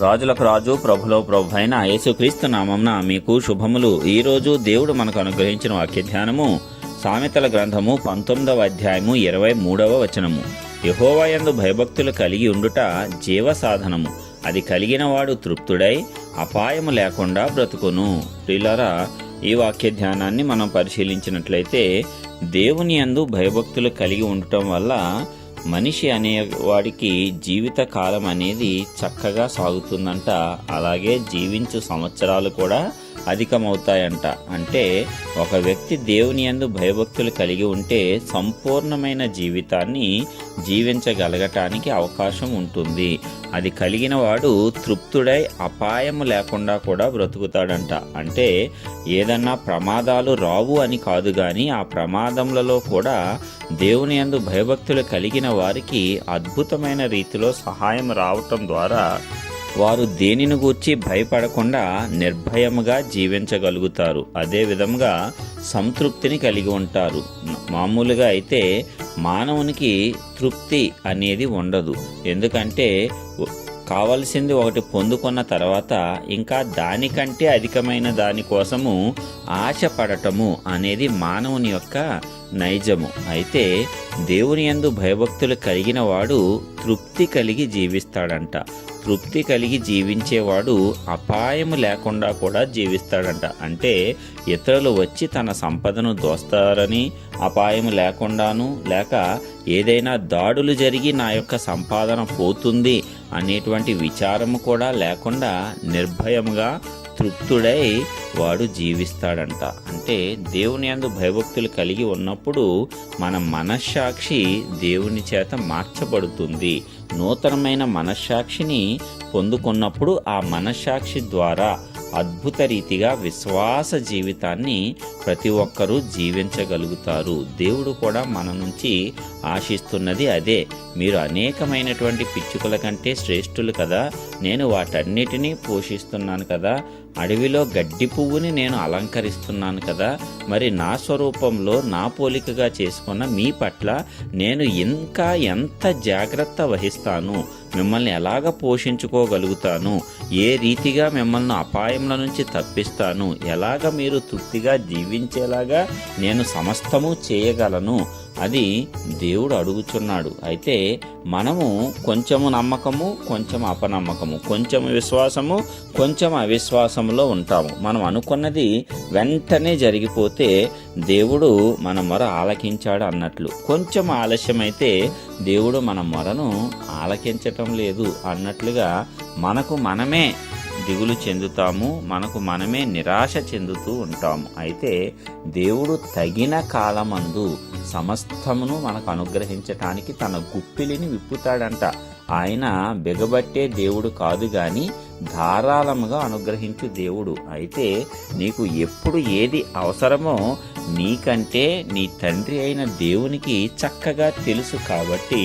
రాజులకు రాజు ప్రభులో ప్రభు అయిన యేసుక్రీస్తు నామంన మీకు శుభములు. ఈరోజు దేవుడు మనకు అనుగ్రహించిన వాక్య ధ్యానము సామెతల గ్రంథము పంతొమ్మిదవ అధ్యాయము ఇరవై మూడవ వచనము. యహోవాయందు భయభక్తులు కలిగి ఉండుట జీవ సాధనము అది కలిగిన వాడు తృప్తుడై అపాయము లేకుండా బ్రతుకును. ప్రియులారా ఈ వాక్య ధ్యానాన్ని మనం పరిశీలించినట్లయితే దేవుని యందు భయభక్తులు కలిగి ఉండటం వల్ల మనిషి అనేవాడికి జీవిత కాలం అనేది చక్కగా సాగుతుందంట. అలాగే జీవించు సంవత్సరాలు కూడా అధికమవుతాయంట. అంటే ఒక వ్యక్తి దేవుని యందు భయభక్తులు కలిగి ఉంటే సంపూర్ణమైన జీవితాన్ని జీవించగలగటానికి అవకాశం ఉంటుంది. అది కలిగిన వాడు తృప్తుడై అపాయము లేకుండా కూడా బ్రతుకుతాడంట. అంటే ఏదన్నా ప్రమాదాలు రావు అని కాదు కానీ ఆ ప్రమాదములలో కూడా దేవుని యందు భయభక్తులు కలిగిన వారికి అద్భుతమైన రీతిలో సహాయం రావటం ద్వారా వారు దేనిని గూర్చి భయపడకుండా నిర్భయముగా జీవించగలుగుతారు. అదే విధంగా సంతృప్తిని కలిగి ఉంటారు. మామూలుగా అయితే మానవునికి తృప్తి అనేది ఉండదు. ఎందుకంటే కావలసింది ఒకటి పొందుకున్న తర్వాత ఇంకా దానికంటే అధికమైన దానికోసము ఆశపడటము అనేది మానవుని యొక్క నైజము. అయితే దేవుని యందు భయభక్తులు కలిగిన వాడు తృప్తి కలిగి జీవిస్తాడంట. తృప్తి కలిగి జీవించేవాడు అపాయం లేకుండా కూడా జీవిస్తాడంట. అంటే ఇతరులు వచ్చి తన సంపదను దోస్తారని అపాయం లేకుండాను లేక ఏదైనా దాడులు జరిగి నా యొక్క సంపాదన పోతుంది అనేటువంటి విచారము కూడా లేకుండా నిర్భయంగా తృప్తుడై వాడు జీవిస్తాడంట. అంటే దేవుని యందు భయభక్తులు కలిగి ఉన్నప్పుడు మన మనస్సాక్షి దేవుని చేత మార్చబడుతుంది. నూతనమైన మనస్సాక్షిని పొందుకున్నప్పుడు ఆ మనస్సాక్షి ద్వారా అద్భుత రీతిగా విశ్వాస జీవితాన్ని ప్రతి ఒక్కరూ జీవించగలుగుతారు. దేవుడు కూడా మన నుంచి ఆశిస్తున్నది అదే. మీరు అనేకమైనటువంటి పిచ్చుకల కంటే శ్రేష్ఠులు కదా. నేను వాటన్నిటినీ పోషిస్తున్నాను కదా. అడవిలో గడ్డి పువ్వుని నేను అలంకరిస్తున్నాను కదా. మరి నా స్వరూపంలో నా పోలికగా చేసుకున్న మీ పట్ల నేను ఇంకా ఎంత జాగ్రత్త వహిస్తాను? మిమ్మల్ని ఎలాగ పోషించుకోగలుగుతాను? ఏ రీతిగా మిమ్మల్ని అపాయముల నుంచి తప్పిస్తాను? ఎలాగ మీరు తృప్తిగా జీవించేలాగా నేను సమస్తము చేయగలను? అది దేవుడు అడుగుచున్నాడు. అయితే మనము కొంచెము నమ్మకము కొంచెం అపనమ్మకము కొంచెం విశ్వాసము కొంచెం అవిశ్వాసములో ఉంటాము. మనం అనుకున్నది వెంటనే జరిగిపోతే దేవుడు మన మొర ఆలకించాడు అన్నట్లు. కొంచెం ఆలస్యమైతే దేవుడు మన మొరను ఆలకించటం లేదు అన్నట్లుగా మనకు మనమే దిగులు చెందుతాము మనకు మనమే నిరాశ చెందుతూ ఉంటాము. అయితే దేవుడు తగిన కాలమందు సమస్తమును మనకు అనుగ్రహించటానికి తన గుప్పిలిని విప్పుతాడంట. ఆయన బిగబట్టే దేవుడు కాదు గాని ధారాళముగా అనుగ్రహించు దేవుడు. అయితే నీకు ఎప్పుడు ఏది అవసరమో నీకంటే నీ తండ్రి అయిన దేవునికి చక్కగా తెలుసు కాబట్టి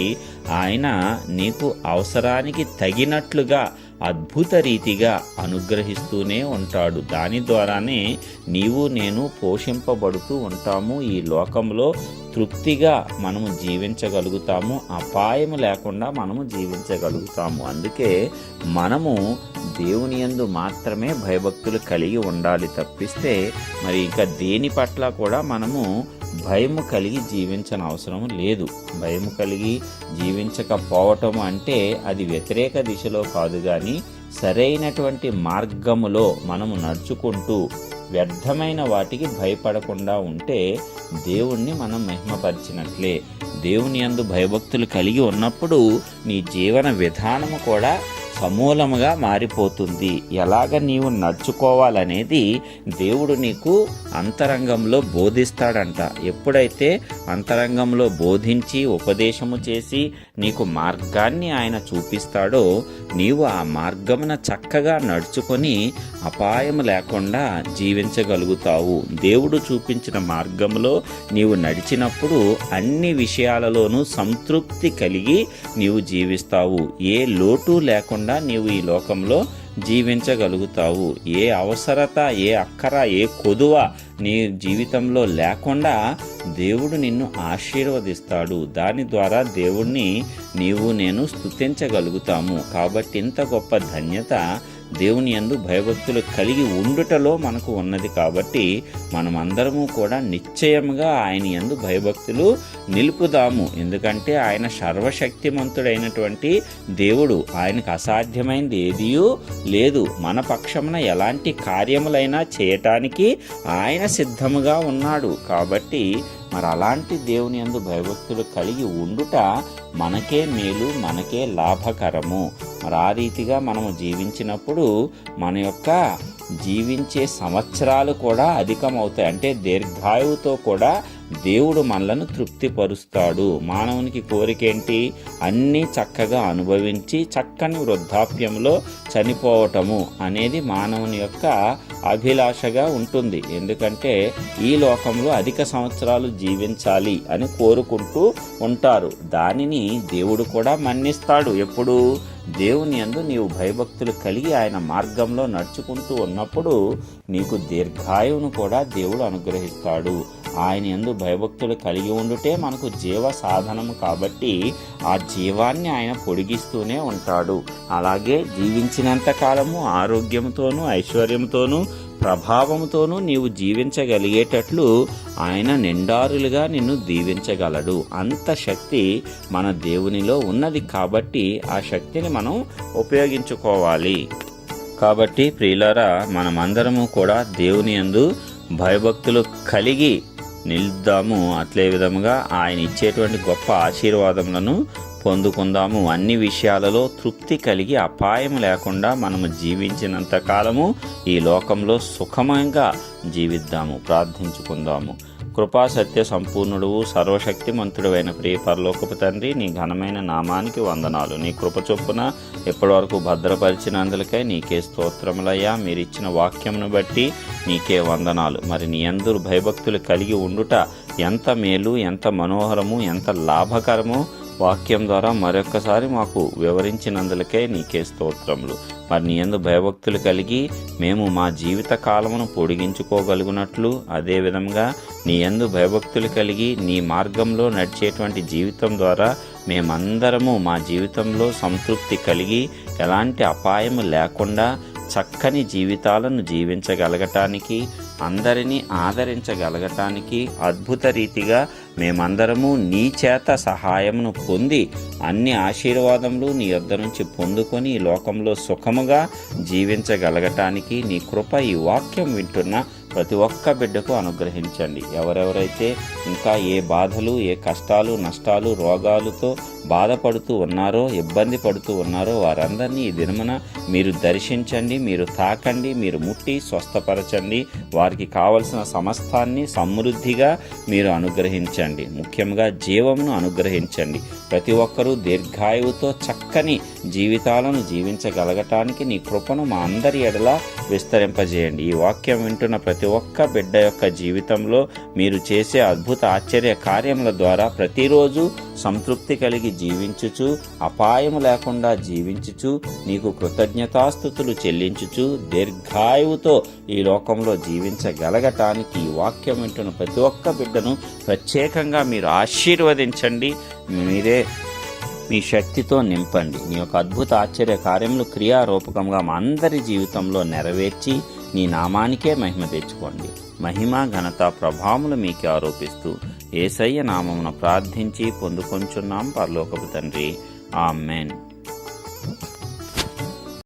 ఆయన నీకు అవసరానికి తగినట్లుగా అద్భుత రీతిగా అనుగ్రహిస్తూనే ఉంటాడు. దాని ద్వారానే నీవు నేను పోషింపబడుతూ ఉంటాము. ఈ లోకంలో తృప్తిగా మనము జీవించగలుగుతాము. అపాయం లేకుండా మనము జీవించగలుగుతాము. అందుకే మనము దేవుని యందు మాత్రమే భయభక్తులు కలిగి ఉండాలి తప్పిస్తే మరి ఇంకా దేని పట్ల కూడా మనము భయము కలిగి జీవించనవసరం లేదు. భయము కలిగి జీవించకపోవటం అంటే అది వ్యతిరేక దిశలో కాదు కానీ సరైనటువంటి మార్గములో మనము నడుచుకుంటూ వ్యర్థమైన వాటికి భయపడకుండా ఉంటే దేవుణ్ణి మనం మహిమపరిచినట్లే. దేవుని యందు భయభక్తులు కలిగి ఉన్నప్పుడు నీ జీవన విధానము కూడా సమూలముగా మారిపోతుంది. ఎలాగ నీవు నడుచుకోవాలనేది దేవుడు నీకు అంతరంగంలో బోధిస్తాడంట. ఎప్పుడైతే అంతరంగంలో బోధించి ఉపదేశము చేసి నీకు మార్గాన్ని ఆయన చూపిస్తాడో నీవు ఆ మార్గమున చక్కగా నడుచుకొని అపాయం లేకుండా జీవించగలుగుతావు. దేవుడు చూపించిన మార్గంలో నీవు నడిచినప్పుడు అన్ని విషయాలలోనూ సంతృప్తి కలిగి నీవు జీవిస్తావు. ఏ లోటు లేకుండా నీవు ఈ లోకంలో జీవించగలుగుతావు. ఏ అవసరత ఏ అక్కర ఏ కొదువ నీ జీవితంలో లేకుండా దేవుడు నిన్ను ఆశీర్వదిస్తాడు. దాని ద్వారా దేవుణ్ణి నీవు నేను స్తుతించగలుగుతాము. కాబట్టి ఇంత గొప్ప ధన్యత దేవుని యందు భయభక్తులు కలిగి ఉండుటలో మనకు ఉన్నది కాబట్టి మనమందరము కూడా నిశ్చయముగా ఆయన యందు భయభక్తులు నిలుపుదాము. ఎందుకంటే ఆయన సర్వశక్తిమంతుడైనటువంటి దేవుడు ఆయనకు అసాధ్యమైనది ఏదియూ లేదు. మన పక్షమున ఎలాంటి కార్యములైనా చేయటానికి ఆయన సిద్ధముగా ఉన్నాడు. కాబట్టి మరి అలాంటి దేవుని యందు భయభక్తులు కలిగి ఉండుట మనకే మేలు మనకే లాభకరము. మరి ఆ రీతిగా మనము జీవించినప్పుడు మన యొక్క జీవించే సంవత్సరాలు కూడా అధికమవుతాయి. అంటే దీర్ఘాయువుతో కూడా దేవుడు మనలను తృప్తిపరుస్తాడు. మానవునికి కోరికేంటి? అన్నీ చక్కగా అనుభవించి చక్కని వృద్ధాప్యంలో చనిపోవటము అనేది మానవుని యొక్క అభిలాషగా ఉంటుంది. ఎందుకంటే ఈ లోకంలో అధిక సంవత్సరాలు జీవించాలి అని కోరుకుంటూ ఉంటారు. దానిని దేవుడు కూడా మన్నిస్తాడు. ఎప్పుడు? దేవుని యందు నీవు భయభక్తులు కలిగి ఆయన మార్గంలో నడుచుకుంటూ ఉన్నప్పుడు నీకు దీర్ఘాయువును కూడా దేవుడు అనుగ్రహిస్తాడు. ఆయన యందు భయభక్తులు కలిగి ఉండుటే మనకు జీవ సాధనము కాబట్టి ఆ జీవాన్ని ఆయన పొడిగిస్తూనే ఉంటాడు. అలాగే జీవించినంత కాలము ఆరోగ్యంతోనూ ఐశ్వర్యంతోనూ ప్రభావముతోనూ నీవు జీవించగలిగేటట్లు ఆయన నిండారులుగా నిన్ను దీవించగలడు. అంత శక్తి మన దేవునిలో ఉన్నది కాబట్టి ఆ శక్తిని మనం ఉపయోగించుకోవాలి. కాబట్టి ప్రియులారా మనమందరము కూడా దేవుని యందు భయభక్తులు కలిగి నిలుద్దాము. అట్లే విధముగా ఆయన ఇచ్చేటువంటి గొప్ప ఆశీర్వాదములను పొందుకుందాము. అన్ని విషయాలలో తృప్తి కలిగి అపాయం లేకుండా మనము జీవించినంత కాలము ఈ లోకంలో సుఖమంగా జీవిద్దాము ప్రార్థించుకుందాము. కృపా సత్య సంపూర్ణుడు సర్వశక్తిమంతుడైన ప్రియ పరలోకపు తండ్రి నీ ఘనమైన నామానికి వందనాలు. నీ కృప చొప్పున ఇప్పటివరకు భద్రపరిచినందులకై నీకే స్తోత్రములయ్యా. మీరిచ్చిన వాక్యమును బట్టి నీకే వందనాలు. మరి నీ అందరూ భయభక్తులు కలిగి ఉండుట ఎంత మేలు ఎంత మనోహరము ఎంత లాభకరము? వాక్యం ద్వారా మరొక్కసారి మాకు వివరించినందులకే నీకే స్తోత్రములు. మరి నీ ఎందు భయభక్తులు కలిగి మేము మా జీవిత కాలమును పొడిగించుకోగలుగునట్లు అదేవిధంగా నీ ఎందు భయభక్తులు కలిగి నీ మార్గంలో నడిచేటువంటి జీవితం ద్వారా మేమందరము మా జీవితంలో సంతృప్తి కలిగి ఎలాంటి అపాయము లేకుండా చక్కని జీవితాలను జీవించగలగటానికి అందరినీ ఆదరించగలగటానికి అద్భుత రీతిగా మేమందరము నీ చేత సహాయమును పొంది అన్ని ఆశీర్వాదములు నీ యొద్ద నుంచి పొందుకొని ఈ లోకంలో సుఖముగా జీవించగలగటానికి నీ కృప ఈ వాక్యం వింటున్న ప్రతి ఒక్క బిడ్డకు అనుగ్రహించండి. ఎవరెవరైతే ఇంకా ఏ బాధలు ఏ కష్టాలు నష్టాలు రోగాలతో బాధపడుతూ ఉన్నారో ఇబ్బంది పడుతూ ఉన్నారో వారందరినీ ఈ దినమున మీరు దర్శించండి మీరు తాకండి మీరు ముట్టి స్వస్థపరచండి. వారికి కావలసిన సమస్తాన్ని సమృద్ధిగా మీరు అనుగ్రహించండి. ముఖ్యంగా జీవమును అనుగ్రహించండి. ప్రతి ఒక్కరూ దీర్ఘాయువుతో చక్కని జీవితాలను జీవించగలగటానికి నీ కృపను మా అందరి ఎడల విస్తరింపజేయండి. ఈ వాక్యం వింటున్న ప్రతి ఒక్క బిడ్డ యొక్క జీవితంలో మీరు చేసే అద్భుత ఆశ్చర్య కార్యముల ద్వారా ప్రతిరోజు సంతృప్తి కలిగి జీవించుచు అపాయము లేకుండా జీవించుచు నీకు కృతజ్ఞతాస్థుతులు చెల్లించుచు దీర్ఘాయువుతో ఈ లోకంలో జీవించగలగటానికి ఈ వాక్యం వింటున్న ప్రతి ఒక్క బిడ్డను ప్రత్యేకంగా మీరు ఆశీర్వదించండి. మీరే మీ శక్తితో నింపండి. నీ యొక్క అద్భుత ఆశ్చర్య కార్యములు క్రియారూపకంగా మా అందరి జీవితంలో నెరవేర్చి నీ నామానికే మహిమ తెచ్చుకోండి. మహిమ ఘనత ప్రభావములు మీకే ఆరోపిస్తూ ఏసయ్య నామమున ప్రార్థించి పొందుకొంచున్నాం పరలోకపు తండ్రి. ఆమెన్.